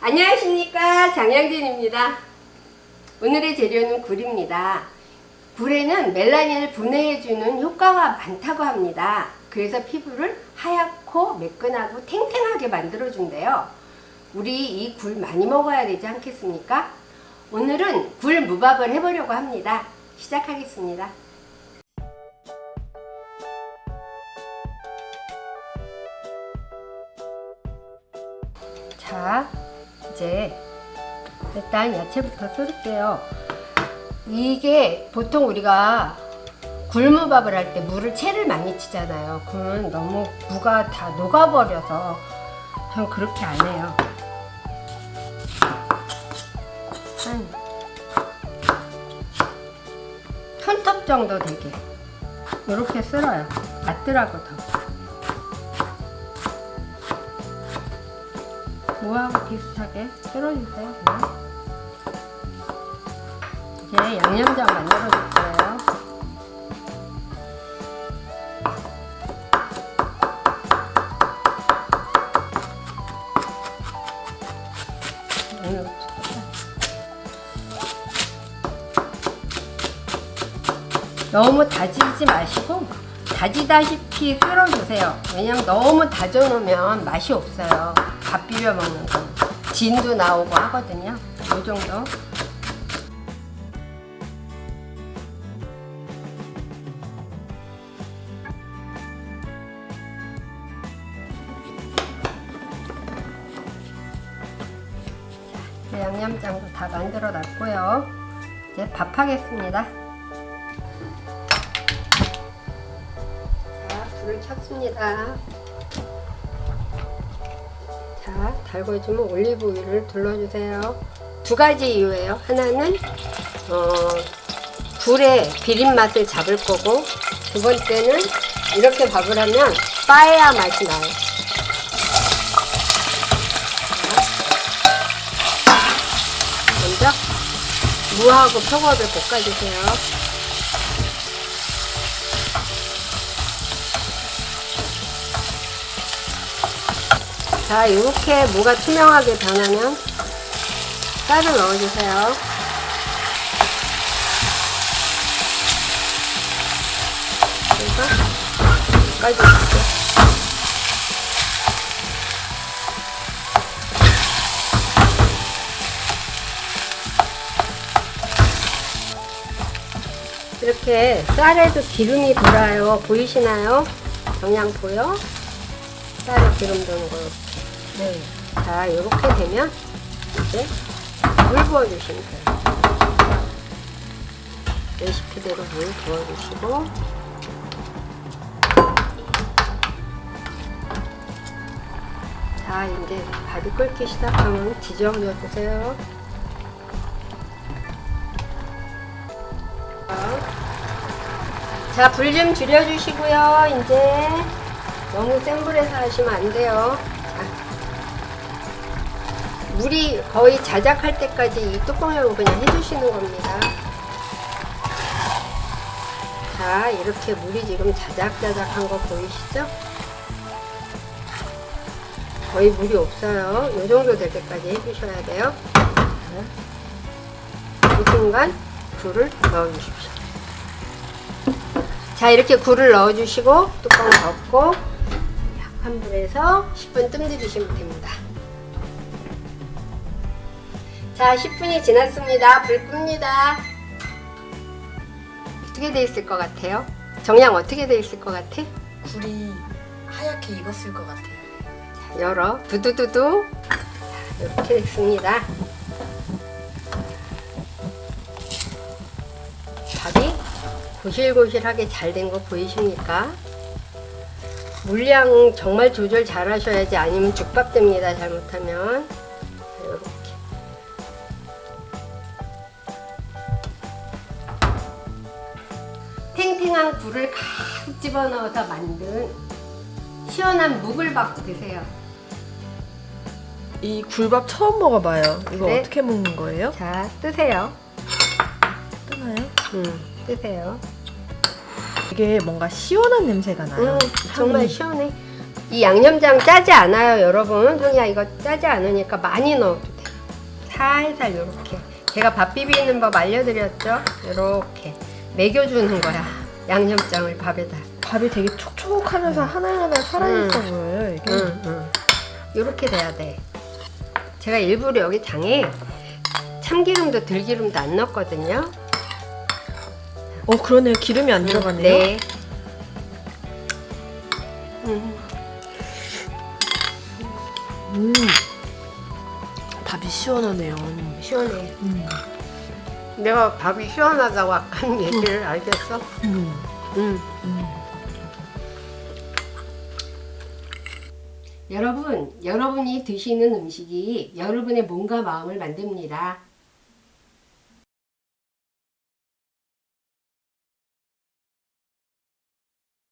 안녕하십니까 장영진입니다. 오늘의 재료는 굴입니다. 굴에는 멜라닌을 분해해주는 효과가 많다고 합니다. 그래서 피부를 하얗고 매끈하고 탱탱하게 만들어준대요. 우리 이 굴 많이 먹어야 되지 않겠습니까? 오늘은 굴 무밥을 해보려고 합니다. 시작하겠습니다. 자, 이제 일단 야채부터 썰을게요. 이게 보통 우리가 굴무밥을 할 때 물을 채를 많이 치잖아요. 그러면 너무 무가 다 녹아버려서 전 그렇게 안 해요. 한 손톱 정도 되게 이렇게 쓸어요. 낫더라고 더. 무하고 비슷하게 썰어주세요. 그냥. 이제 양념장 만들어 줄 거예요. 오늘 너무 다지지 마시고 다지다시피 썰어주세요. 왜냐면 너무 다져놓으면 맛이 없어요. 밥 비벼 먹는 거. 진도 나오고 하거든요. 이 정도. 자, 양념장도 다 만들어 놨고요. 이제 밥 하겠습니다. 자, 불을 켰습니다. 자, 달궈지면 올리브유를 둘러주세요. 두 가지 이유예요. 하나는 어, 굴의 비린 맛을 잡을 거고 두 번째는 이렇게 밥을 하면 빠에야 맛이 나요. 자, 먼저 무하고 표고를 볶아주세요. 자, 이렇게 무가 투명하게 변하면 쌀을 넣어주세요. 그래서 까주세요. 이렇게 쌀에도 기름이 돌아요. 보이시나요? 정량 보여? 쌀에 기름 도는 거. 네. 자, 이렇게 되면 이제 물 부어주시면 돼요. 레시피대로 물 부어주시고 자, 이제 밥이 끓기 시작하면 뒤적여 주세요. 자, 불 좀 줄여주시고요. 이제 너무 센 불에서 하시면 안 돼요. 자, 물이 거의 자작할 때까지 이 뚜껑으로 그냥 해주시는 겁니다. 자, 이렇게 물이 지금 자작자작한 거 보이시죠? 거의 물이 없어요. 이 정도 될 때까지 해주셔야 돼요. 자, 이 순간 굴을 넣어주십시오. 자 이렇게 굴을 넣어주시고 뚜껑 덮고 약 한 불에서 10분 뜸들이시면 됩니다. 자 10분이 지났습니다. 불 끕니다. 어떻게 돼 있을 것 같아요? 정량 어떻게 돼 있을 것 같아? 굴이 하얗게 익었을 것 같아요. 자, 열어 두두두두 자, 이렇게 됐습니다. 밥이 고실고실하게 잘 된 거 보이십니까? 물량 정말 조절 잘 하셔야지 아니면 죽밥 됩니다 잘못하면 자, 이렇게 탱탱한 굴을 가득 집어넣어서 만든 시원한 묵을 밥 드세요 이 굴밥 처음 먹어봐요. 이거 네. 어떻게 먹는 거예요? 자 뜨세요 뜨나요? 음, 뜨세요 이게 뭔가 시원한 냄새가 나요. 음, 정말. 시원해. 이 양념장 짜지 않아요, 여러분. 형이야 이거 짜지 않으니까 많이 넣어도 돼. 살살 요렇게. 제가 밥 비비는 법 알려드렸죠? 요렇게 먹여주는 거야. 양념장을 밥에다. 밥이 되게 촉촉하면서 하나하나 살아있어 음. 보여요. 이게. 응, 응. 요렇게 돼야 돼. 제가 일부러 여기 장에 참기름도 들기름도 안 넣었거든요. 어 그러네요. 기름이 안 들어가네요. 네. 음, 음. 밥이 시원하네요. 시원해. 음. 내가 밥이 시원하다고 아까 한 얘기를 알겠어? 음. 응. 음. 여러분, 여러분이 드시는 음식이 여러분의 몸과 마음을 만듭니다.